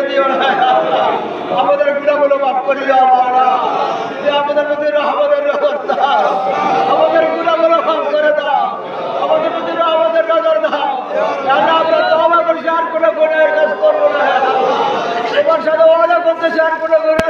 করে দিও আমাদের গুণাগুলো মাফ করে দাও মাওলা আমাদের প্রতি রহমতের আমাদের গুণাগুলো মাফ করে দাও। আমাদের প্রতি রহমতের নজর দাও। আল্লাহ আমরা তবা করছি আর কোনো গুণের কাজ করব না। এবার সাথে ওয়াদা করতেছি আর কোনো গুণের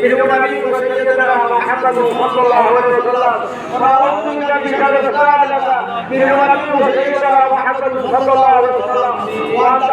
திருமணவி முகமது முஹம்மதுல்லாஹு அலைஹி வஸல்லம் சலாமுன் நபிக்கா ரசூலுல்லாஹ் திருமணவி முகமது முஹம்மது முஹம்மதுல்லாஹு அலைஹி வஸல்லம்